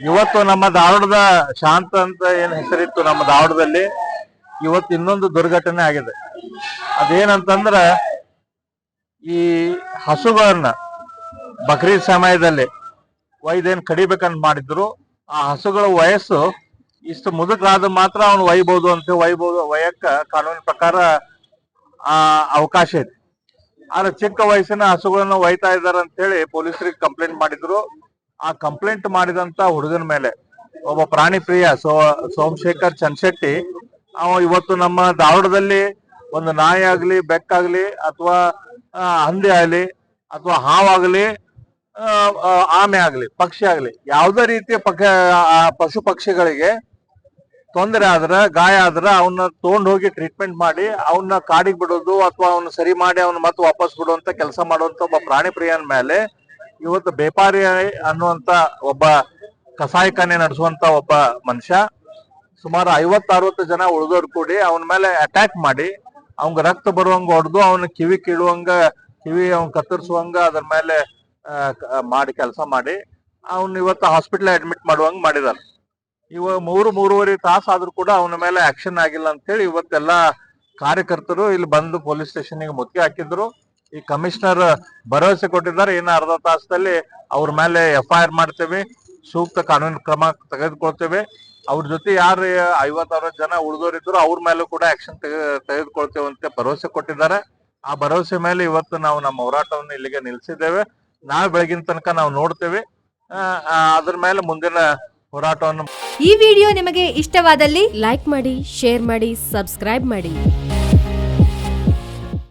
ಇವತ್ತು ನಮ್ಮ ಧಾರವಾಡದ ಶಾಂತ ಅಂತ ಏನ್ ಹೆಸರಿತ್ತು ನಮ್ಮ ಧಾರವಾಡದಲ್ಲಿ, ಇವತ್ತು ಇನ್ನೊಂದು ದುರ್ಘಟನೆ ಆಗಿದೆ. ಅದೇನಂತಂದ್ರ, ಈ ಹಸುಗಳನ್ನ ಬಕ್ರೀದ್ ಸಮಯದಲ್ಲಿ ಒಯ್ದೇನ್ ಕಡಿಬೇಕಂತ ಮಾಡಿದ್ರು. ಆ ಹಸುಗಳ ವಯಸ್ಸು ಇಷ್ಟು ಮುದುಕಾದ ಮಾತ್ರ ಅವನು ಒಯ್ಬಹುದು ಅಂತ ಒಯ್ಬಹುದು ಒಯ್ಯಕ್ಕ ಕಾನೂನಿನ ಪ್ರಕಾರ, ಆ, ಅವಕಾಶ ಇದೆ. ಆದ್ರೆ ಚಿಕ್ಕ ವಯಸ್ಸಿನ ಹಸುಗಳನ್ನ ಒಯ್ತಾ ಇದ್ದಾರೆ ಅಂತ ಹೇಳಿ ಪೊಲೀಸರಿಗೆ ಕಂಪ್ಲೇಂಟ್ ಮಾಡಿದ್ರು. ಆ ಕಂಪ್ಲೇಂಟ್ ಮಾಡಿದಂತ ಹುಡುಗನ ಮೇಲೆ. ಒಬ್ಬ ಪ್ರಾಣಿ ಪ್ರಿಯ ಸೋ, ಸೋಮಶೇಖರ್ ಚನ್ಶೆಟ್ಟಿ ಅವ ಇವತ್ತು ನಮ್ಮ ಧಾರವಾಡದಲ್ಲಿ ಒಂದು ನಾಯಿ ಆಗ್ಲಿ ಬೆಕ್ಕಾಗ್ಲಿ ಅಥವಾ ಹಂದಿ ಆಗ್ಲಿ, ಅಥವಾ ಹಾವಾಗ್ಲಿ ಆಮೆ ಆಗ್ಲಿ, ಪಕ್ಷಿ ಆಗ್ಲಿ, ಯಾವುದೇ ರೀತಿಯ ಪಕ್ಷ ಪಶು ಪಕ್ಷಿಗಳಿಗೆ ತೊಂದರೆ ಆದ್ರ, ಗಾಯ ಆದ್ರ ಅವನ್ನ ತಗೊಂಡ್ ಹೋಗಿ ಟ್ರೀಟ್ಮೆಂಟ್ ಮಾಡಿ ಅವನ್ನ ಕಾಡಿಗೆ ಬಿಡೋದು ಅಥವಾ ಅವನ್ನ ಸರಿ ಮಾಡಿ ಅವನ್ನ ಮತ್ತೆ ವಾಪಸ್ ಬಿಡುವಂತ ಕೆಲಸ ಮಾಡುವಂತ ಒಬ್ಬ ಪ್ರಾಣಿ ಪ್ರಿಯನ ಮೇಲೆ ಇವತ್ತು ಬೇಪಾರಿ ಅನ್ನುವಂತ ಒಬ್ಬ ಕಸಾಯಿಖಾನೆ ನಡೆಸುವಂತ ಒಬ್ಬ ಮನುಷ್ಯ. ಸುಮಾರು ಐವತ್ತು ಅರವತ್ತು ಜನ ಉಳಿದವ್ರು ಕೂಡಿ ಅವನ ಮೇಲೆ ಅಟ್ಯಾಕ್ ಮಾಡಿ, ಅವಂಗ ರಕ್ತ ಬರುವಂಗ ಹೊಡೆದು, ಅವನ ಕಿವಿ ಕೀಳುವಂಗ, ಕಿವಿ ಅವ್ನ ಕತ್ತರಿಸುವಂಗ ಅದ್ರ ಮೇಲೆ ಮಾಡಿ ಕೆಲಸ ಮಾಡಿ, ಅವನ್ ಇವತ್ತು ಹಾಸ್ಪಿಟಲ್ ಅಡ್ಮಿಟ್ ಮಾಡುವಂಗ ಮಾಡಿದಾರೆ ಇವ ಮೂರು, ಮೂರುವರೆ ತಾಸು ಆದ್ರೂ ಕೂಡ ಅವನ ಮೇಲೆ ಆಕ್ಷನ್ ಆಗಿಲ್ಲ ಅಂತ ಹೇಳಿ ಇವತ್ತೆಲ್ಲ ಕಾರ್ಯಕರ್ತರು ಇಲ್ಲಿ ಬಂದು ಪೊಲೀಸ್ ಸ್ಟೇಷನ್ಗೆ ಮುತ್ತಿಗೆ ಹಾಕಿದ್ರು. ಈ ಕಮಿಷನರ್ ಭರವಸೆ ಕೊಟ್ಟಿದ್ದಾರೆ. ಇನ್ನು ಅರ್ಧ ತಾಸದಲ್ಲಿ ಅವ್ರ ಮೇಲೆ ಎಫ್ ಐ ಆರ್ ಮಾಡ್ತೇವೆ. ಸೂಕ್ತ ಕಾನೂನು ಕ್ರಮ ತೆಗೆದುಕೊಳ್ತೇವೆ. ಅವ್ರ ಜೊತೆ ಯಾರು ಐವತ್ತಾರು ಜನ ಉಳಿದೋರಿದ್ರು ಅವ್ರ ಮೇಲೂ ಕೂಡ ಆಕ್ಷನ್ ತೆಗೆದುಕೊಳ್ತೇವೆ ಅಂತ ಭರವಸೆ ಕೊಟ್ಟಿದ್ದಾರೆ. ಆ ಭರವಸೆ ಮೇಲೆ ಇವತ್ತು ನಾವು ನಮ್ಮ ಹೋರಾಟವನ್ನು ಇಲ್ಲಿಗೆ ನಿಲ್ಲಿಸಿದ್ದೇವೆ. ನಾಳೆ ಬೆಳಗಿನ ತನಕ ನಾವು ನೋಡ್ತೇವೆ. ಅದ್ರ ಮೇಲೆ ಮುಂದಿನ ಹೋರಾಟವನ್ನು ಈ ವಿಡಿಯೋ ನಿಮಗೆ ಇಷ್ಟವಾದಲ್ಲಿ ಲೈಕ್ ಮಾಡಿ, ಶೇರ್ ಮಾಡಿ, ಸಬ್ಸ್ಕ್ರೈಬ್ ಮಾಡಿ.